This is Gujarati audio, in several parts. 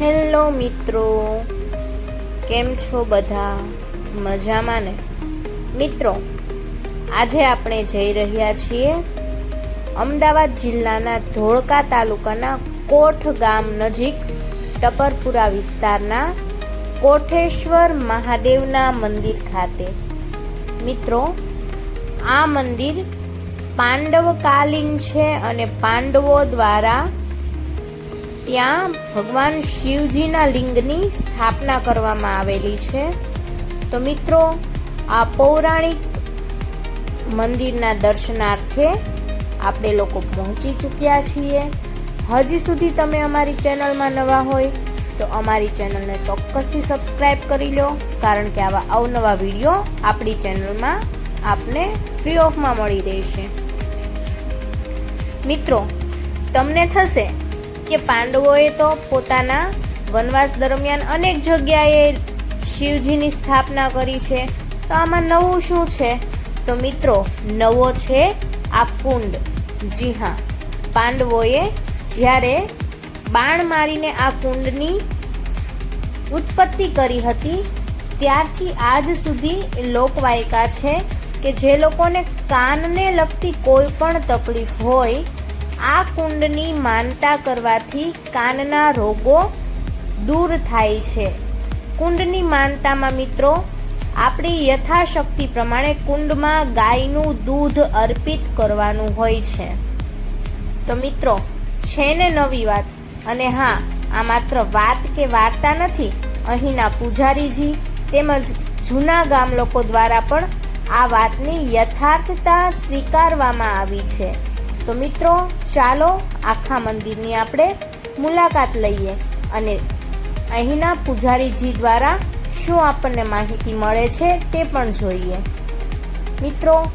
હેલો મિત્રો, કેમ છો બધા? મજામાં ને? મિત્રો, આજે આપણે જઈ રહ્યા છીએ અમદાવાદ જિલ્લાના ધોળકા તાલુકાના કોઠ ગામ નજીક ટપરપુરા વિસ્તારના કોઠેશ્વર મહાદેવના મંદિર ખાતે. મિત્રો, આ મંદિર પાંડવકાલીન છે અને પાંડવો દ્વારા ત્યાં ભગવાન શિવજીના લિંગની સ્થાપના કરવામાં આવેલી છે. તો મિત્રો, આ પૌરાણિક મંદિરના દર્શનાર્થે આપણે લોકો પહોંચી ચૂક્યા છીએ. હજી સુધી તમે અમારી ચેનલમાં નવા હોય તો અમારી ચેનલને ચોક્કસથી સબસ્ક્રાઇબ કરી લો, કારણ કે આવા અવનવા વીડિયો આપણી ચેનલમાં આપને ફ્રી ઓફમાં મળી રહેશે. મિત્રો, તમને થશે કે પાંડવોએ તો પોતાના વનવાસ દરમિયાન અનેક જગ્યાએ શિવજીની સ્થાપના કરી છે. તો આમાં નવું શું છે? તો મિત્રો, નવો છે આ કુંડ. જી હા, પાંડવોએ જ્યારે બાણ મારીને આ કુંડની ઉત્પત્તિ કરી હતી, ત્યારથી આજ સુધી લોકવાયકા છે કે જે લોકોને કાનને લગતી કોઈ પણ તકલીફ હોય, આ કુંડની માનતા કરવાથી કાનના રોગો દૂર થાય છે. કુંડની માનતામાં મિત્રો, આપણી યથાશક્તિ પ્રમાણે કુંડમાં ગાયનું દૂધ અર્પિત કરવાનું હોય છે. તો મિત્રો છે ને નવી વાત? અને હા, આ માત્ર વાત કે વાર્તા નથી, અહીંના પૂજારીજી તેમજ જૂના ગામ લોકો દ્વારા પણ આ વાતની યથાર્થતા સ્વીકારવામાં આવી છે. તો મિત્રો, ચાલો આખા મંદિરની આપણે મુલાકાત લઈએ અને અહીંના પૂજારીજી દ્વારા શું આપણને માહિતી મળે છે તે પણ જોઈએ. મિત્રો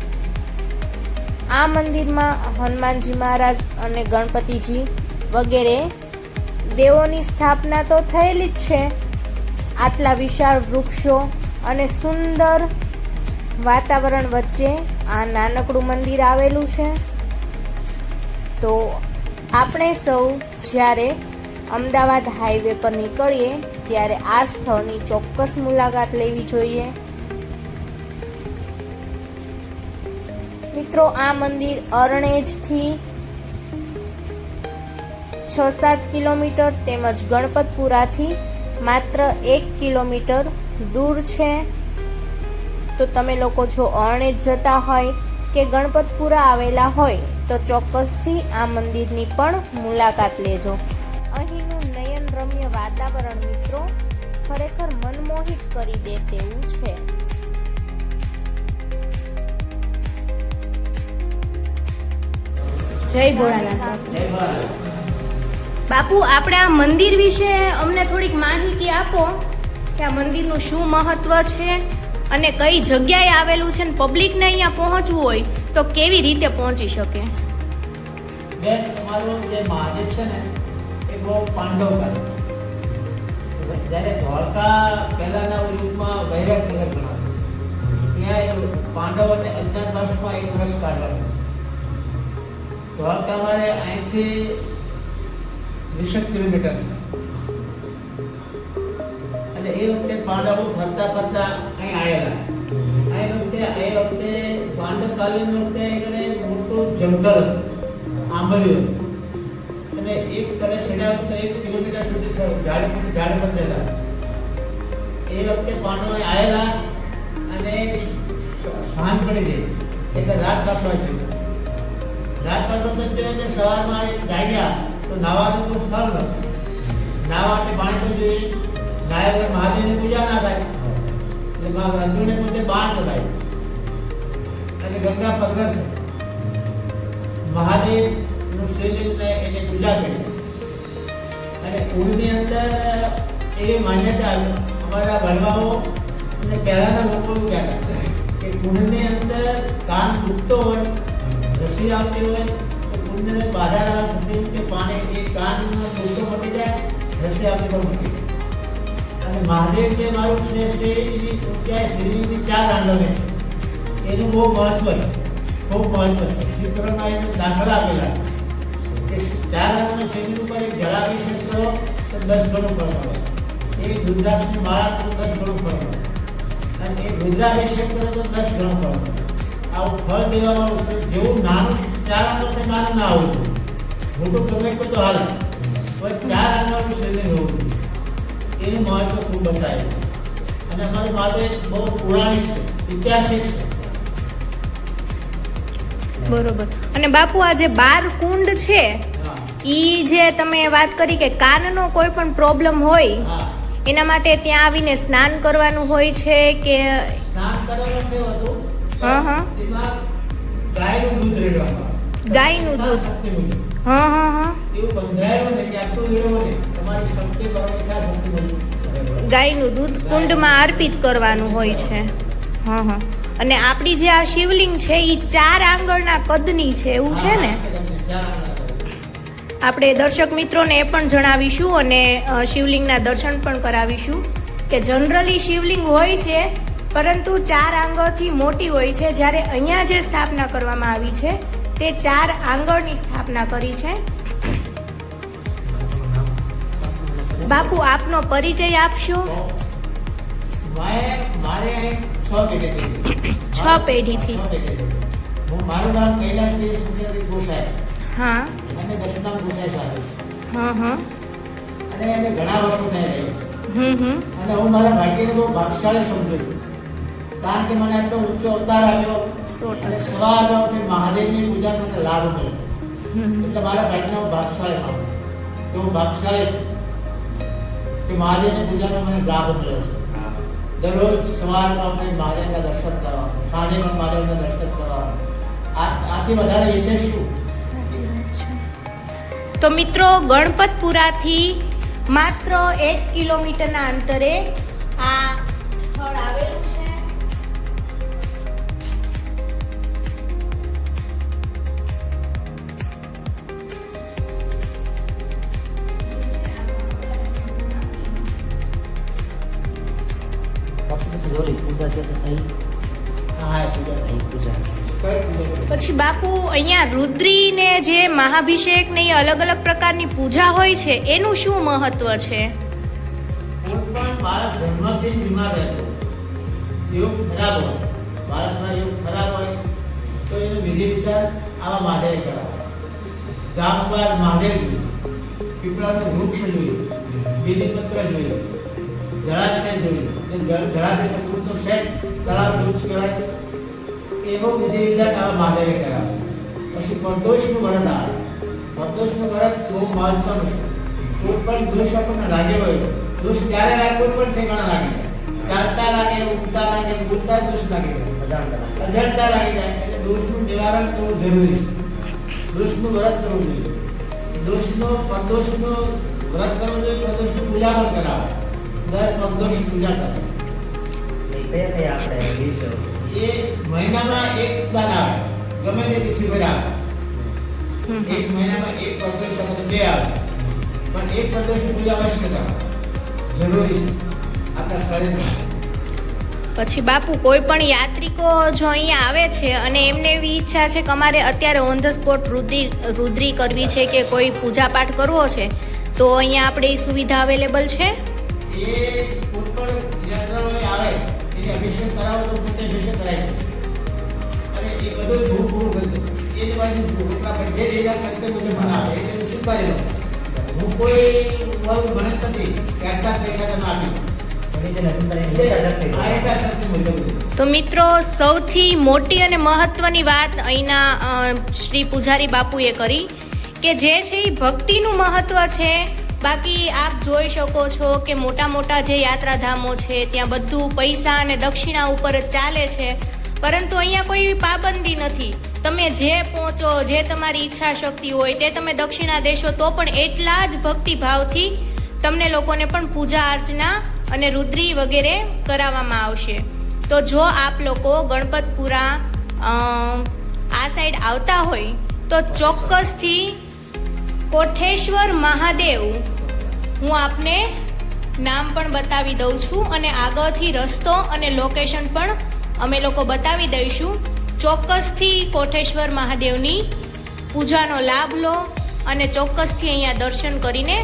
આ મંદિરમાં હનુમાનજી મહારાજ અને ગણપતિજી વગેરે દેવોની સ્થાપના તો થયેલી જ છે. આટલા વિશાળ વૃક્ષો અને સુંદર વાતાવરણ વચ્ચે આ નાનકડું મંદિર આવેલું છે. તો આપણે સૌ જ્યારે અમદાવાદ હાઈવે પર નીકળીએ, ત્યારે આ સ્થળની ચોક્કસ મુલાકાત લેવી જોઈએ. મિત્રો, આ મંદિર અરણેજથી છ સાત કિલોમીટર તેમજ ગણપતપુરાથી માત્ર એક કિલોમીટર દૂર છે. તો તમે લોકો જો અરણેજ જતા હોય કે ગણપતપુરા આવેલા હોય, તો ચોક્કસથી આ મંદિરની પણ મુલાકાત લેજો. અહીંનું નયન રમ્ય વાતાવરણ મિત્રો ખરેખર મનમોહિત કરી દે તેવું છે. જય ભોળાનાથ બાપુ. આપણે આ મંદિર વિશે અમને થોડીક માહિતી આપો કે આ મંદિરનું શું મહત્વ છે અને કઈ જગ્યાએ આવેલું છે ને પબ્લિકને અહીંયા પહોંચવું હોય તો કેવી રીતે પહોંચી શકે? બેન, તમારું જે મહાદેવ છે ને, એ બહુ પાંડવ કરે જ્યારે ધોળકા પહેલાના યુગમાં વૈરાટનગર બનાવ્યું ત્યાં પાંડવોને અજ્ઞાતવાસમાં એક વર્ષ કાઢવાનું. ધોળકા મારે અહીંથી વીસેક કિલોમીટર. અને એ વખતે પાંડવો ફરતા ફરતા અહીં આવેલા. અહીં વખતે એ વખતે પાંડવકાલીન વખતે એને મોટું જંગલ હતું આંબલ્યું અને એક તને છેડા તો એક કિલોમીટર સુધી થયું, ઝાડ ઝાડ બંધેલા એ વખતે પાંડવો આવેલા અને સાંજ પડી ગઈ. એટલે રાત પાસવા થયું પાસવા તો જાગ્યા તો નાવાનું કોઈ જોઈએ. બાણ ચલાવ્યું અને મહાદેવનું એને પૂજા કરી. અને કુળની અંદર એવી માન્યતા અમારા વડવાઓ અને પહેલાના લોકો એવું કહેતા કે અંદર કાન તૂટતો હોય રસી આવતી હોય તો કુંડને બાધા લાવવા સુધી કે પાણી એ કાનમાં દુખતો મટી જાય, રસી આપણી પણ મટી. અને મહાદેવ જે મારું છે છે એની ઊંચાઈ શરીરની ચાર આંડવે છે એનું બહુ મહત્વ છે ખૂબ મહત્વ છે. ચિત્રમાં એનો દાખલા આપેલા છે કે ચાર આંડવે શરીર ઉપર એક જળાભિષેક કરો તો દસ ગણું ફળ મળે. એ રુદ્રાક્ષની માળા તો દસ ગણું ફળ મળે. અને એ રુદ્રાભિષેક કરો તો દસ ગણું ફળ મળે. આવું ફળ આવશે જેવું નાનું ચાર આંગણ નાનું ના આવવું મોટું ગમે તો હાલ. પણ ચાર આંગણનું શિવલિંગ હોવું એનું મહત્વ ખૂબ બતાવ્યું અને અમારી માતે બહુ પુરાણી છે ઐતિહાસિક છે. બરોબર. અને બાપુ આ જે બાર કુંડ છે ઈ જે તમે વાત કરી કે કાનનો કોઈ પણ પ્રોબ્લેમ હોય એના માટે ત્યાં આવીને સ્નાન કરવાનું હોય છે કે સ્નાન કરવાનું કેવું હતું? હા, હા. ગાયનું દૂધ રેડવામાં. ગાયનું દૂધ. ગાયનું દૂધ કુંડમાં અર્પિત કરવાનું હોય છે હા હા અને આપણી જે આ શિવલિંગ છે એ ચાર આંગળના કદની છે એવું છે ને. આપણે દર્શક મિત્રોને એ પણ જણાવીશું અને શિવલિંગના દર્શન પણ કરાવીશું કે જનરલી શિવલિંગ હોય છે પરંતુ ચાર આંગળથી મોટી હોય છે. જ્યારે અહીંયા જે સ્થાપના કરવામાં આવી છે તે ચાર આંગળની સ્થાપના કરી છે. બાપુ આપનો પરિચય આપશો? છ પેઢીથી. હું મારું નામ કૈલાસ દેવી સુંદરજી ગોસાઈ. હા. અને દશનામ ગોસાઈ સાથે. હા હા. અને અમે ઘણા વર્ષો થઈ રહ્યા હમ. અને હું મારા ભાગ્યને બહુ ભાગશાળી સમજુ છું. કારણ કે મને આટલો ઊંચો અવતાર આવ્યો અને સવાર મહાદેવની પૂજા મને લાભ મળ્યો એટલે મારા ભાઈને હું ભાગશાળી માનું કે હું ભાગશાળી છું કે મહાદેવની પૂજાનો મને લાભ મળ્યો છે. દરરોજ સવારમાં આપણે મહાદેવના દર્શન કરવા સાંજે પણ મહાદેવના દર્શન કરવા. આથી વધારે વિશેષ શું? તો મિત્રો ગણપતપુરાથી માત્ર એક કિલોમીટરના અંતરે આ પછી પૂજા કે થઈ. હા પૂજા થઈ પૂજા કઈ પૂજા કરી? પછી બાપુ અહીંયા રુદ્રીને જે મહાભિષેક ને અલગ અલગ પ્રકારની પૂજા હોય છે એનું શું મહત્વ છે? કોઈ પણ બાળક જન્મથી બીમાર રહેતો યોગ ખરાબ હોય. બાળકના યોગ ખરાબ હોય તો એનું વિધિ વિધાન આવા મહાદેવ કરાવે. ગામ બાર મહાદેવ જોઈએ પીપળાનું વૃક્ષ જોઈએ બીલીપત્ર જોઈએ જળાશય તો પૂર તો છે જ, તળાવ જેવું કહેવાય. એવો વિધિ વિધાન આવા મહાદેવે કરાવે. પછી પરદોષનું વ્રત આવે. પરદોષનું વ્રત બહુ મહત્વનું છે. કોઈ પણ દોષ આપણને લાગ્યો હોય દોષ ક્યારે લાગે? કોઈ પણ ઠેકાણા લાગી જાય. ચાલતા લાગે ઉગતા લાગે ઉગતા દોષ લાગી જાય. અજણતા લાગી જાય. એટલે દોષનું નિવારણ કરવું જરૂરી છે. દોષનું વ્રત કરવું જોઈએ. દોષનો પરદોષનું વ્રત કરવું જોઈએ પરદોષની પૂજા પણ કરાવે દર પરદોષની પૂજા કરે. કયા કયા આપણે દિવસો. એ મહિનામાં એક દાન આવે. ગમે તે તિથિ પર આવે. એક મહિનામાં એક પ્રદોષ વખત બે આવે. પણ એક પ્રદોષની પૂજા અવશ્ય કરાવે જરૂરી છે. આપણા શરીરમાં પછી બાપુ કોઈ પણ યાત્રિકો જો અહીંયા આવે છે અને એમને એવી ઈચ્છા છે કે અમારે અત્યારે on the spot Rudri Rudri કરવી છે કે કોઈ પૂજાપાઠ કરવો છે તો અહીંયા આપણે એ સુવિધા અવેલેબલ છે? તો. તો મિત્રો, સૌથી મોટી અને મહત્વની વાત અહીંના શ્રી પૂજારી બાપુએ કરી કે જે છે એ ભક્તિનું મહત્વ છે બાકી આપ જોઈ શકો છો કે મોટા મોટા જે યાત્રાધામો છે, ત્યાં બધું પૈસા અને દક્ષિણા ઉપર જ ચાલે છે. પરંતુ અહીંયા કોઈ પાબંદી નથી. તમે જે પહોંચો, જે તમારી ઈચ્છા શક્તિ હોય, તે તમે દક્ષિણા દેશો, તો પણ એટલા જ ભક્તિભાવથી તમને લોકોને પણ પૂજા અર્ચના અને રુદ્રી વગેરે કરાવવામાં આવશે. તો જો આપ લોકો ગણપતપુરા આ સાઈડ આવતા હોય, તો ચોક્કસથી કોઠેશ્વર મહાદેવ હું આપને નામ પણ બતાવી દઉં છું અને આગળથી રસ્તો અને લોકેશન પણ અમે લોકો બતાવી દઈશું. ચોક્કસથી કોઠેશ્વર મહાદેવની પૂજાનો લાભ લો અને ચોક્કસથી અહીંયા દર્શન કરીને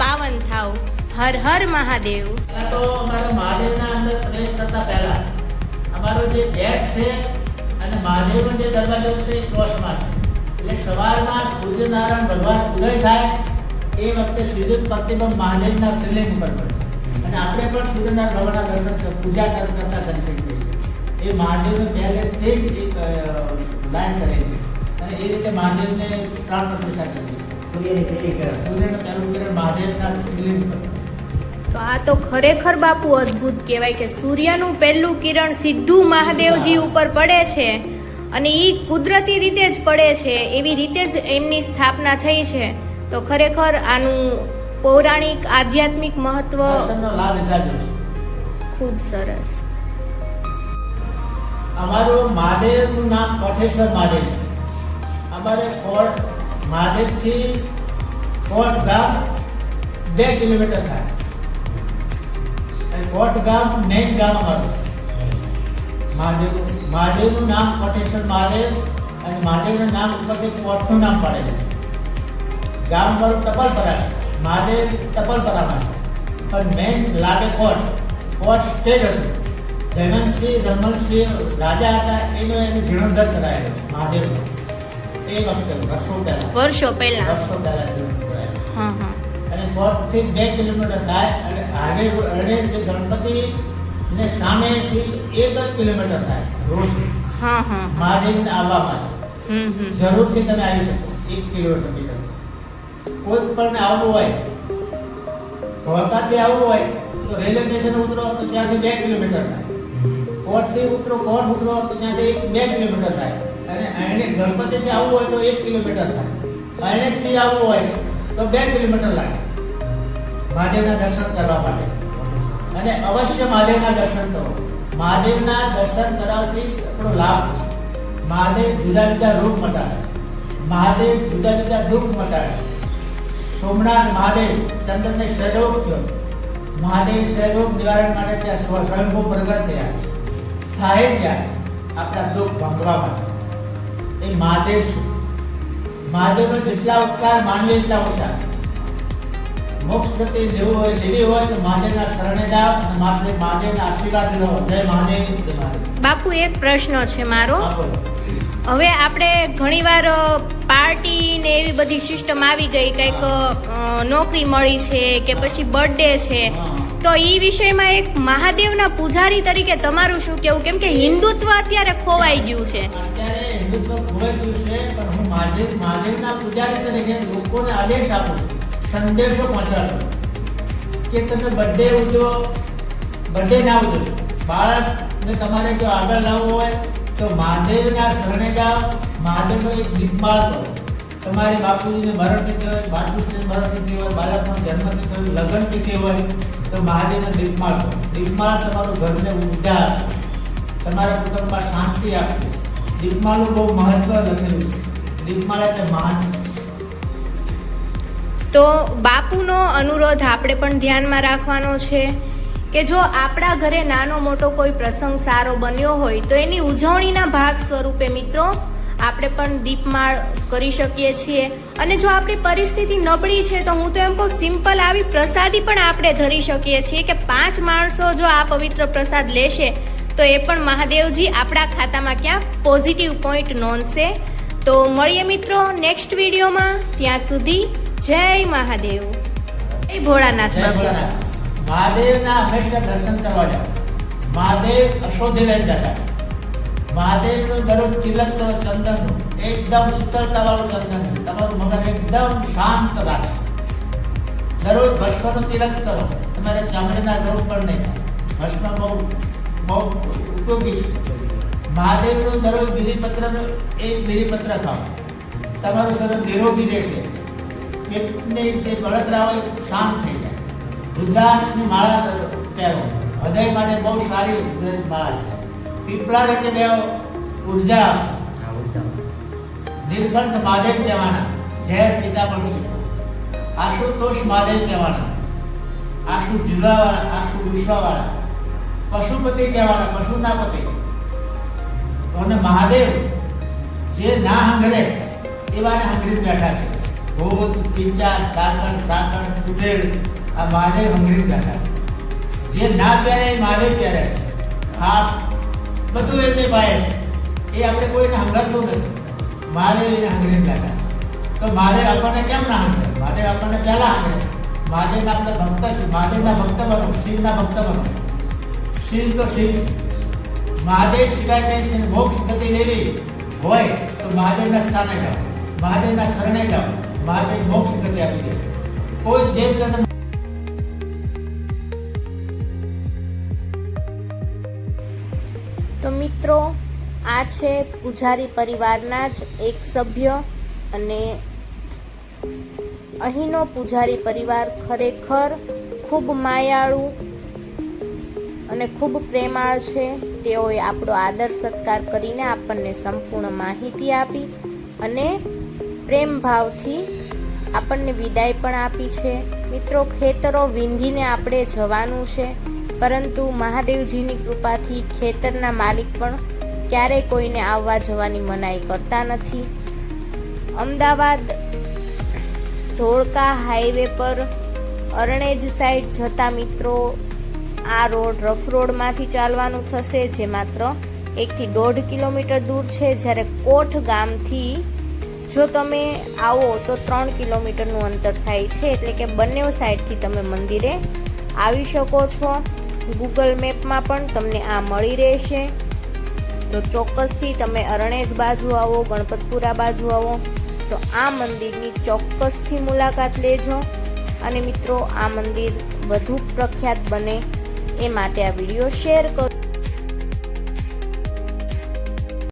પાવન થાવ. હર હર મહાદેવ. તો અમારે મહાદેવના અંદર પ્રવેશ કરતા પહેલા અમારો જે ગેટ છે અને મહાદેવનો જે દરવાજો છે ક્રોસમાં એટલે સવારમાં સૂર્યનારાયણ ભગવાન ઉદય થાય એ વખતે જ પ્રતિબંધ મહાદેવના શિવલિંગ ઉપર પડે. અને આપણે પણ સૂર્યના ભગવાનના દર્શન પૂજા કરતા કરી શકીએ છીએ. એ મહાદેવને પહેલેથી જ એક લાઈન કરેલી છે. અને એ રીતે મહાદેવને પ્રાણ પ્રતિષ્ઠા કરી સૂર્યની પહેલી કિરણ. સૂર્યને પહેલું કિરણ મહાદેવના શિવલિંગ ઉપર. તો આ તો ખરેખર બાપુ અદ્ભુત કહેવાય કે સૂર્યનું પહેલું કિરણ સીધું મહાદેવજી ઉપર પડે છે અને એ કુદરતી રીતે જ પડે છે એવી રીતે જ એમની સ્થાપના થઈ છે. તો ખરેખર આનું પૌરાણિક આધ્યાત્મિક મહત્વ ખૂબ સરસ. અમારું મહાદેવનું નામ કોઠેશ્વર મહાદેવ છે. અમારે કોટ મહાદેવથી ફોર્ટ ગામ બે કિલોમીટર થાય. કોટ ગામ મેઇન ગામ અમારું મહાદેવ મહાદેવનું નામ કોટેશ્વર મહાદેવ અને મહાદેવનું નામ ઉપરથી કોટનું નામ પાડેલું છે. ગામ અમારું ટપલપરા છે મહાદેવ ટપલપરામાં છે પણ મેન લાગે કોટ કોટ સ્ટેજ હતું? ધનંતસિંહ રમણસિંહ રાજા હતા એનો એને જીર્ણોદ્ધાર કરાયેલો. મહાદેવ. મહાદેવનો એ વખતે વર્ષો પહેલા. વર્ષો પહેલા. વર્ષો પહેલા હા હા. અને કોટથી બે કિલોમીટર થાય અને હાઈવે અને જે ગણપતિ ને સામેથી એક જ કિલોમીટર થાય રોડ મહાદેવ ને મહાદેવને આવવા માટે. જરૂરથી તમે આવી શકો. એક કિલોમીટર. મીટર કોઈ પણ આવવું હોય ધોળકાથી આવવું હોય, તો રેલવે સ્ટેશન ઉતરો તો ત્યાંથી બે કિલોમીટર થાય. કોટથી ઉતરો કોટ ઉતરો તો ત્યાંથી બે કિલોમીટર થાય. અને અહીંને ગણપતિથી આવવું હોય તો એક કિલોમીટર થાય. અહીંથી આવવું હોય તો બે કિલોમીટર લાગે. મહાદેવના દર્શન કરવા માટે. અને અવશ્ય મહાદેવના દર્શન કરો. મહાદેવના દર્શન કરવાથી આપણો લાભ થશે. મહાદેવ જુદા જુદા રોગ મટાડે. મહાદેવ જુદા જુદા દુઃખ મટાડે. સોમનાથ મહાદેવ ચંદ્રને ક્ષયરોગ થયો. મહાદેવ ક્ષયરોગ નિવારણ માટે ત્યાં સ્વયંભુ પ્રગટ થયા. સહાય થયા આપણા દુઃખ ભાંગવા માટે. એ મહાદેવ છે. મહાદેવનો જેટલા ઉપકાર માનવી એટલા ઓછા. મોક્ષ પ્રતિ લેવું હોય લેવી હોય તો મહાદેવના શરણે જાઓ અને મહાદેવના આશીર્વાદ લો. જય મહાદેવ બાપુ એક પ્રશ્ન છે મારો. હવે આપણે ઘણીવાર પાર્ટી ને એવી બધી સિસ્ટમ આવી ગઈ, કંઈક નોકરી મળી છે કે પછી બર્થડે છે. તો એ વિષયમાં એક મહાદેવના પૂજારી તરીકે તમારું શું કેવું? કેમ કે હિન્દુત્વ અત્યારે ખોવાઈ ગયું છે. કે તમે બર્થડે ઉજવો બર્થડે ના ઉજવો બાળકને તમારે જો આગળ લાવવું હોય તો મહાદેવના શરણે જાઓ મહાદેવનો એક દીપમાળ કરો. તમારી બાપુજીને મરણ તિથિ હોય, બાપુજીને મરણ તિથિ હોય, બાળકનો જન્મ તિથિ હોય, લગ્ન તિથિ હોય, તો મહાદેવને દીપમાળ કરો. દીપમાળ તમારું ઘરને ઊર્જા આપશે. તમારા કુટુંબમાં શાંતિ આપશે. દીપમાળનું બહુ મહત્વ લખેલું છે. દીપમાળ એટલે મહાન. તો બાપુનો અનુરોધ આપણે પણ ધ્યાનમાં રાખવાનો છે. કે જો આપણા ઘરે નાનો મોટો કોઈ પ્રસંગ સારો બન્યો હોય તો એની ઉજવણીના ભાગ સ્વરૂપે મિત્રો, આપણે પણ દીપમાળ કરી શકીએ છીએ. અને જો આપણી પરિસ્થિતિ નબળી છે તો હું તો એમ કહું સિમ્પલ આવી પ્રસાદી પણ આપણે ધરી શકીએ છીએ કે પાંચ માણસો જો આ પવિત્ર પ્રસાદ લેશે તો એ પણ મહાદેવજી આપણા ખાતામાં ક્યાં પોઝિટિવ પોઈન્ટ નોંધશે. તો મળીએ મિત્રો નેક્સ્ટ વિડીયોમાં ત્યાં સુધી જય મહાદેવ. જય ભોળાનાથ ભોળાનાથ મહાદેવના હંમેશા દર્શન કરવા જાઓ. મહાદેવ અશોધી લઈને જતા મહાદેવનું દરરોજ તિલક કરો ચંદનનું, એકદમ શીતળતાવાળું ચંદન છે તમારું મગજ એકદમ શાંત રાખે. દરરોજ ભસ્મનું તિલક કરો. તમારે ચામડીના રોગ પણ નહીં થાય. ભસ્મ બહુ બહુ ઉપયોગી છે. મહાદેવનું દરરોજ બીલીપત્ર એક બીલીપત્ર ખાઓ. તમારું શરીર નિરોગી રહેશે. પેટની જે બળતરા હોય, શાંત થઈ રુદ્રાક્ષની માળા પહેરો હૃદય માટે બહુ સારી રુદ્રાક્ષ માળા છે. પીપળા વચ્ચે બે ઊર્જા આપશે નીલકંઠ મહાદેવ કહેવાના. ઝેર પીતા પણ શીખો આશુતોષ મહાદેવ કહેવાના. આશુ જુદાવાળા આશુ ગુસ્સાવાળા પશુપતિ કહેવાના પશુના પતિ અને મહાદેવ જે ના હંગરે, એવાને હંગરી બેઠા છે. ભૂત પિંચા, દાંતણ સાકણ કુટેર આ મહાદેવ હંગરી બેઠા છે જે ના પહેરે એ મહાદેવ પહેરે છે હાથ બધું એમની પાસે છે એ આપણે કોઈને હંગરતું નથી મહાદેવ એને હંગરી બેઠા છે. તો મહાદેવ આપણને કેમ ના હંગરે મહાદેવ આપણને પહેલા હંગરે મહાદેવના આપણે ભક્ત છે મહાદેવના ભક્ત બનો શિવના ભક્ત બનો શિવ તો શિવ મહાદેવ સિવાય કઈ છે મોક્ષ ગતિ લેવી હોય તો મહાદેવના સ્થાને જાઓ મહાદેવના શરણે જાઓ મહાદેવ મોક્ષ ગતિ આપી દેશે કોઈ દેવ તને મિત્રો, આ છે પૂજારી પરિવારના જ એક સભ્ય અને અહીંનો પૂજારી પરિવાર ખરેખર ખૂબ માયાળુ અને ખૂબ પ્રેમાળ છે. તેઓએ આપણો આદર સત્કાર કરીને આપણને સંપૂર્ણ માહિતી આપી અને પ્રેમ ભાવથી આપણને વિદાય પણ આપી છે. મિત્રો, ખેતરો વિંધીને આપણે જવાનું છે. પરંતુ મહાદેવજીની કૃપાથી ખેતરના માલિક પણ ક્યારેય કોઈને આવવા જવાની મનાઈ કરતા નથી. અમદાવાદ ધોળકા હાઈવે પર અરણેજ સાઈડ જતા મિત્રો આ રોડ રફ રોડમાંથી ચાલવાનું થશે, જે માત્ર એકથી દોઢ કિલોમીટર દૂર છે. જ્યારે કોઠ ગામથી જો તમે આવો તો ત્રણ કિલોમીટરનું અંતર થાય છે. એટલે કે બંને સાઈડથી તમે મંદિરે આવી શકો છો. ગૂગલ મેપમાં પણ તમને આ મળી રહેશે. તો ચોક્કસથી તમે અરણેજ બાજુ આવો, ગણપતપુરા બાજુ આવો. તો આ મંદિરની ચોક્કસથી મુલાકાત લેજો. અને મિત્રો, આ મંદિર વધુ પ્રખ્યાત બને એ માટે આ વીડિયો શેર કરો.